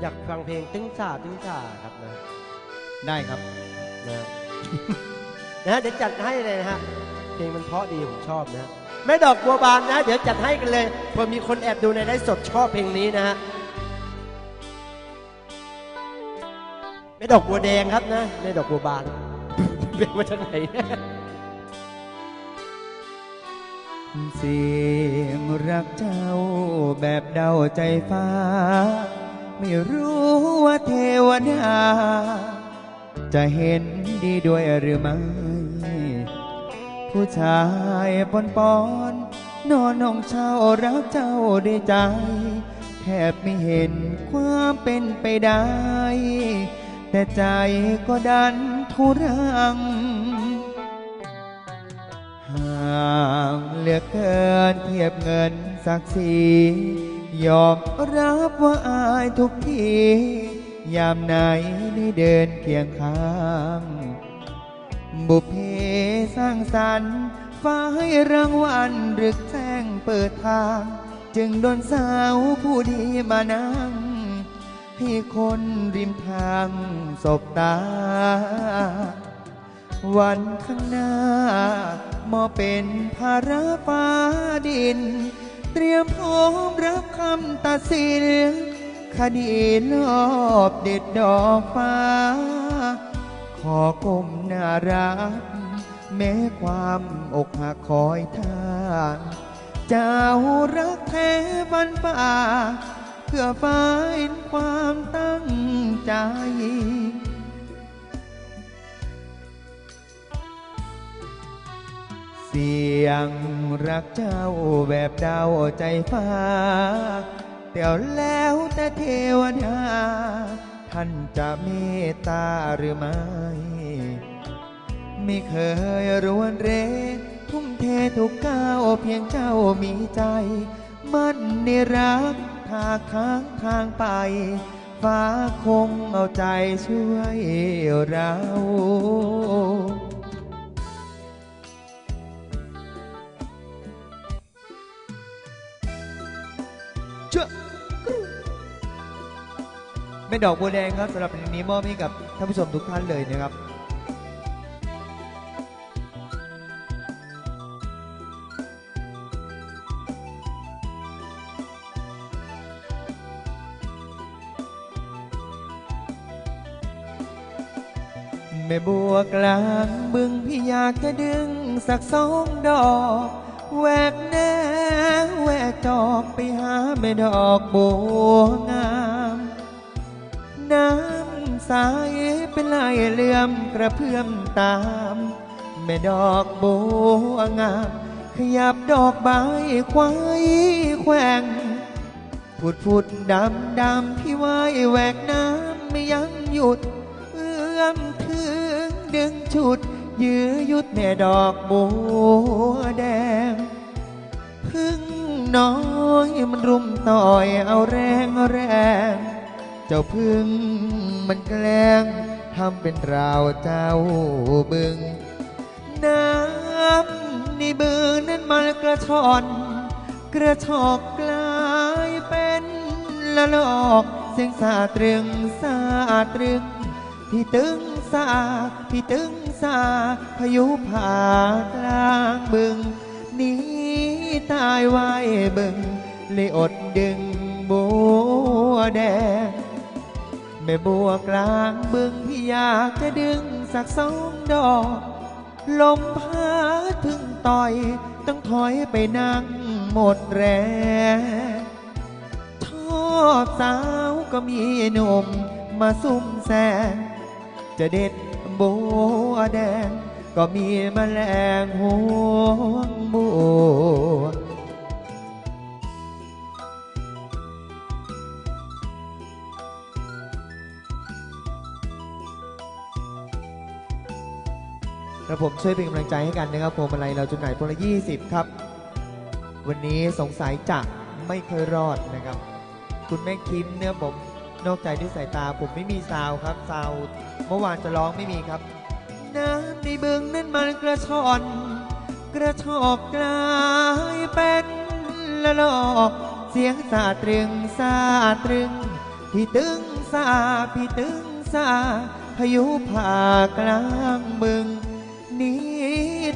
อยากฟังเพลงตึ้งจ่าตึ้งจ่าครับนะ ได้ครับนะนะฮะเดี๋ยวจัดให้เลยนะฮะ เพลงมันเพราะดีผมชอบนะแม่ดอกบัวบานนะ เดี๋ยวจัดให้กันเลยเผื่อมีคนแอบดูในไลฟ์สดชอบเพลงนี้นะฮะแม่ดอกบัวแดงครับนะแม่ดอกบัวบานเป็นมาจากไหนเนี่ยเสียงรักเจ้าแบบเดาใจฟ้า ไม่รู้ว่าเทวดา จะเห็นดีด้วยหรือไม่ผู้ชายปอนปอนนอนน้องเช่ารักเจ้าได้ใจ แทบไม่เห็นความเป็นไปได้ แต่ใจก็ดันทุรัง ห่างเหลือเกินเทียบเงินศักดิ์ศรี ยอมรับว่าอายทุกที ยามไหนได้เดินเคียงข้าง บุพเพสร้างสรรค์ฟ้าให้รางวัลหรือแจ้งเปิดทาง จึงโดนสาวผู้ดีมานั่ง ให้คนริมทางสบตา วันข้างหน้า มอเป็นภาระฟ้าดิน เตรียมพร้อมรับคำตัดสินคดีลอบเด็ดดอกฟ้า ขอก้มหน้ารัก แม้ความอกหักคอยทาเจ้ารักแท้วันป่า เพื่อฝ่ายความตั้งใจ เสียงรักเจ้าแบบดาวใจฟ้าแต่แล้วแต่เทวดาท่านจะเมตตาหรือไม่ ไม่เคยรวนเร ทุ่มเททุกก้าวเพียงเจ้ามีใจ มั่นในรักทาค้างทางไป ฟ้าคงเอาใจช่วยเรา เชื่อเป็นดอกบัวแดงครับสำหรับเพลงนี้มอบให้กับท่านผู้ชมทุกท่านเลยนะครับแม่บัวกลางบึงพี่อยากจะดึงสักสองดอก แหวกแน่แหวกดอกไปหาแม่ดอกบัวงาม น้ำใสเป็นลายเลื่อมกระเพื่อมตาม แม่ดอกบัวงาม ขยับดอกใบควายแขวงผุดผุดดำดำพี่ว่ายแหวกน้ำไม่ยั้งหยุด เอื้อมถึงดึงชุด ยื้อยุดแม่ดอกบัวแดง พึ่งน้อยมันรุมต่อยเอาแรงแรง เจ้าพึ่งมันแกล้งทำเป็นราวเจ้าบึง น้ำในบึงนั้นมันกระชอน กระชอกกลายเป็นละลอกเสียงสาตรึงสาตรึงพี่ตึงสาพี่ตึง สาพายุผ่ากลางบึงหนีตายไว้บึง เลยอดดึงบัวแดงแม่บัวกลางบึงพี่อยากจะดึงสักสองดอก ลมพัดพึ่งต่อย ต้องถอยไปนั่งหมดแรงชอบสาวก็มีหนุ่มมาซุ่มแซงจะเด็ด บัวแดง ก็มีแมลงห่วงบัวครับผมช่วยเป็นกำลังใจให้กันนะครับพวงมาลัยเราจำหน่ายพวงละ20ครับ วันนี้สงสัยจะไม่เคยรอดนะครับ คุณแม่คิมเนี่ยผมนอกใจด้วยสายตาผมไม่มีซาวครับซาว เมื่อวานจะร้องไม่มีครับ น้ำในบึงนั้นมันกระชอน กระชอกกลายเป็นละลอกเสียงสาตรึงสาตรึง พี่ตึงซาพี่ตึงซาพายุผ่ากลางบึงนี้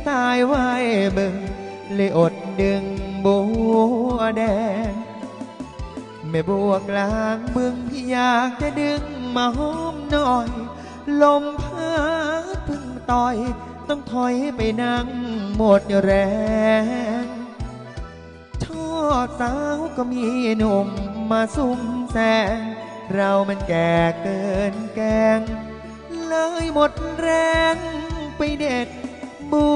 ตายไว้บึงเลยอดดึงบัวแดงแม่บัวกลางบึงพี่อยากจะดึงมาหอมหน่อย ลมพัดพึ่งต่อย ต้องถอยไปนั่งหมดแรงทอดสาวก็มีหนุ่มมาซุ่มแซงเรามันแก่เกินแกง เลยหมดแรงไปเด็ดบู